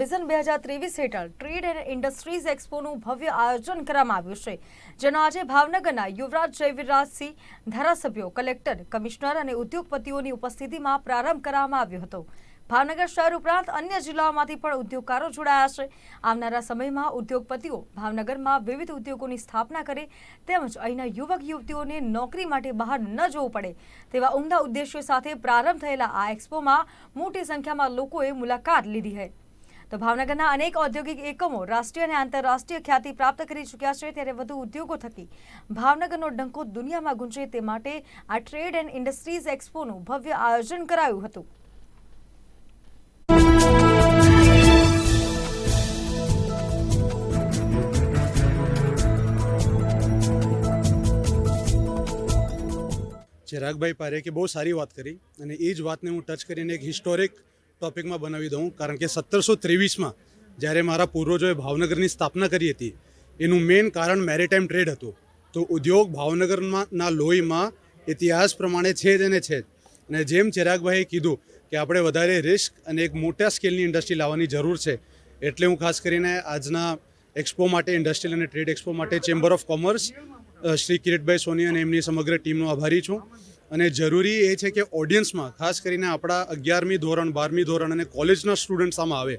Vision બે હજાર ત્રેવીસ હેઠળ ટ્રેડ એન્ડ ઇન્ડસ્ટ્રીઝ એક્સપોનું ભવ્ય આયોજન કરવામાં આવ્યું છે, જેનો આજે ભાવનગરના યુવરાજ જયવીરરાજસિંહ ધારાસભ્યો, કલેક્ટર, કમિશનર અને ઉદ્યોગપતિઓની ઉપસ્થિતિમાં પ્રારંભ કરવામાં આવ્યો હતો. ભાવનગર શહેર ઉપરાંત અન્ય જિલ્લાઓમાંથી પણ ઉદ્યોગકારો જોડાયા છે. આવનારા સમયમાં ઉદ્યોગપતિઓ ભાવનગરમાં વિવિધ ઉદ્યોગોની સ્થાપના કરે તેમજ અહીંના યુવક યુવતીઓને નોકરી માટે બહાર ન જવું પડે તેવા ઉમદા ઉદ્દેશ્યો સાથે પ્રારંભ થયેલા આ એક્સપોમાં મોટી સંખ્યામાં લોકોએ મુલાકાત લીધી છે તો ભાવનગરના અનેક ઔદ્યોગિક એકમો રાષ્ટ્રીય અને આંતરરાષ્ટ્રીય ખ્યાતિ પ્રાપ્ત કરી ચૂક્યા છે, ત્યારે વધુ ઉદ્યોગો થકી ભાવનગરનો ડંકો દુનિયામાં ગુંજે તે માટે આ ટ્રેડ એન્ડ ઇન્ડસ્ટ્રીઝ એક્સપોનું ભવ્ય આયોજન કરાયું હતું. ચિરાગભાઈ પારેખે બહુ સારી વાત કરી, અને એ જ વાતને હું ટચ કરીને એક હિસ્ટોરિક ટોપિકમાં બનાવી દઉં. કારણ કે સત્તરસો ત્રેવીસમાં જ્યારે મારા પૂર્વજોએ ભાવનગરની સ્થાપના કરી હતી, એનું મેઇન કારણ મેરીટાઈમ ટ્રેડ હતું. તો ઉદ્યોગ ભાવનગરમાં ના લોહીમાં ઇતિહાસ પ્રમાણે છે જ અને છે જ. અને જેમ ચિરાગભાઈએ કીધું કે આપણે વધારે રિસ્ક અને એક મોટા સ્કેલની ઇન્ડસ્ટ્રી લાવવાની જરૂર છે, એટલે હું ખાસ કરીને આજના એક્સપો માટે ઇન્ડસ્ટ્રીયલ અને ટ્રેડ એક્સપો માટે chamber of commerce Shri Kiritbhai Soni અને એમની સમગ્ર ટીમનો આભારી છું. અને જરૂરી એ છે કે ઓડિયન્સમાં ખાસ કરીને આપણા અગિયારમી ધોરણ, બારમી ધોરણ અને કોલેજના સ્ટુડન્ટ્સ આમાં આવે.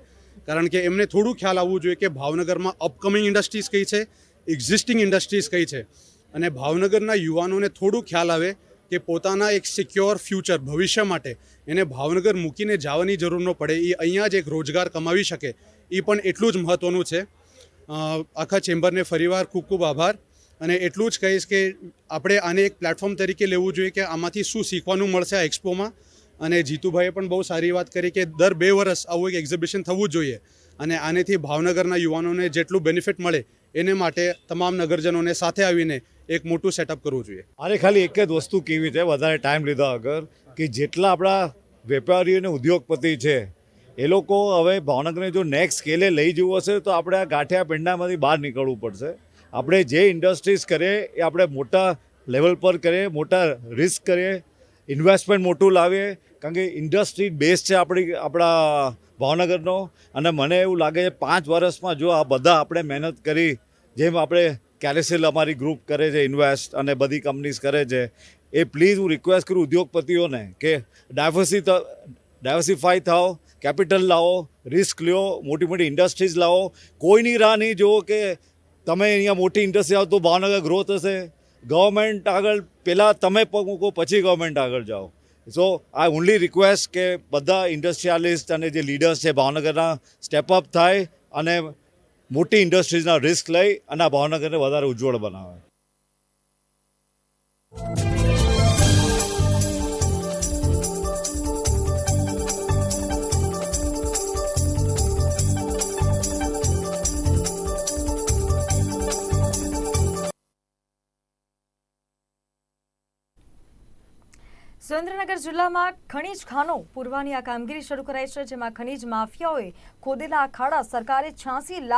કારણ કે એમને થોડું ખ્યાલ આવવું જોઈએ કે ભાવનગરમાં અપકમિંગ ઇન્ડસ્ટ્રીઝ કઈ છે એક્ઝિસ્ટિંગ ઇન્ડસ્ટ્રીઝ કઈ છે. અને ભાવનગરના યુવાનોને થોડું ખ્યાલ આવે કે પોતાના એક સિક્યોર ફ્યુચર ભવિષ્ય માટે એને ભાવનગર મૂકીને જવાની જરૂર ન પડે. એ અહીંયા જ એક રોજગાર કમાવી શકે. એ પણ એટલું જ મહત્ત્વનું છે. આખા ચેમ્બરને ફરીવાર ખૂબ ખૂબ આભાર. અને એટલું જ કહીશ કે આપણે આને એક પ્લેટફોર્મ તરીકે લેવું જોઈએ કે આમાંથી શું શીખવાનું મળશે આ એક્સપોમાં અને જીતુભાઈએ પણ બહુ સારી વાત કરી કે દર બે વર્ષ આવું એક એક્ઝિબિશન થવું જોઈએ. અને આનેથી ભાવનગરના યુવાનોને જેટલું બેનિફિટ મળે એને માટે તમામ નગરજનોને સાથે આવીને એક મોટું સેટઅપ કરવું જોઈએ. આને ખાલી એક જ વસ્તુ કેવી છે, વધારે ટાઈમ લીધા વગર, કે જેટલા આપણા વેપારીઓ અને ઉદ્યોગપતિ છે, એ લોકો હવે ભાવનગરને જો નેક્સ્ટ સ્કેલે લઈ જવું હશે તો આપણે આ ગાંઠિયા પેંડામાંથી બહાર નીકળવું પડશે. આપણે જે ઇન્ડસ્ટ્રીઝ કરીએ, એ આપણે મોટા લેવલ પર કરીએ, મોટા રિસ્ક કરીએ ઇન્વેસ્ટમેન્ટ મોટું લાવીએ, કારણ કે ઇન્ડસ્ટ્રી બેઝ છે આપણી, આપણા ભાવનગરનો. અને મને એવું લાગે છે પાંચ વર્ષમાં જો આ બધા આપણે મહેનત કરી, જેમ આપણે કેરેસેલ અમારી ગ્રુપ કરે છે ઇન્વેસ્ટ અને બધી કંપનીઝ કરે છે, એ પ્લીઝ હું રિક્વેસ્ટ કરું ઉદ્યોગપતિઓને કે ડાયવર્સી ડાયવર્સિફાઈ થાઓ કેપિટલ લાવો રિસ્ક લ્યો મોટી મોટી ઇન્ડસ્ટ્રીઝ લાવો. કોઈની રાહ નહીં જુઓ કે તમે અહીંયા મોટી ઇન્ડસ્ટ્રી આવો તો ભાવનગર ગ્રોથ હશે. ગવર્મેન્ટ આગળ, પહેલાં તમે પગ મૂકો પછી ગવર્મેન્ટ આગળ જાઓ. સો આઈ ઓનલી રિક્વેસ્ટ કે બધા ઇન્ડસ્ટ્રીયાલિસ્ટ અને જે લીડર્સ છે ભાવનગરના સ્ટેપ અપ થાય અને મોટી ઇન્ડસ્ટ્રીઝના રિસ્ક લઈ અને આ ભાવનગરને વધારે ઉજ્જવળ બનાવે. સુરેન્દ્રનગર જિલ્લામાં ખનીજ ખાનો પૂરવાની આ કામગીરી શરૂ કરાઈ છે, જેમાં ખનીજ માફિયાઓએ ખોદેલા આ ખાડા સરકારે છ્યાસી લાખ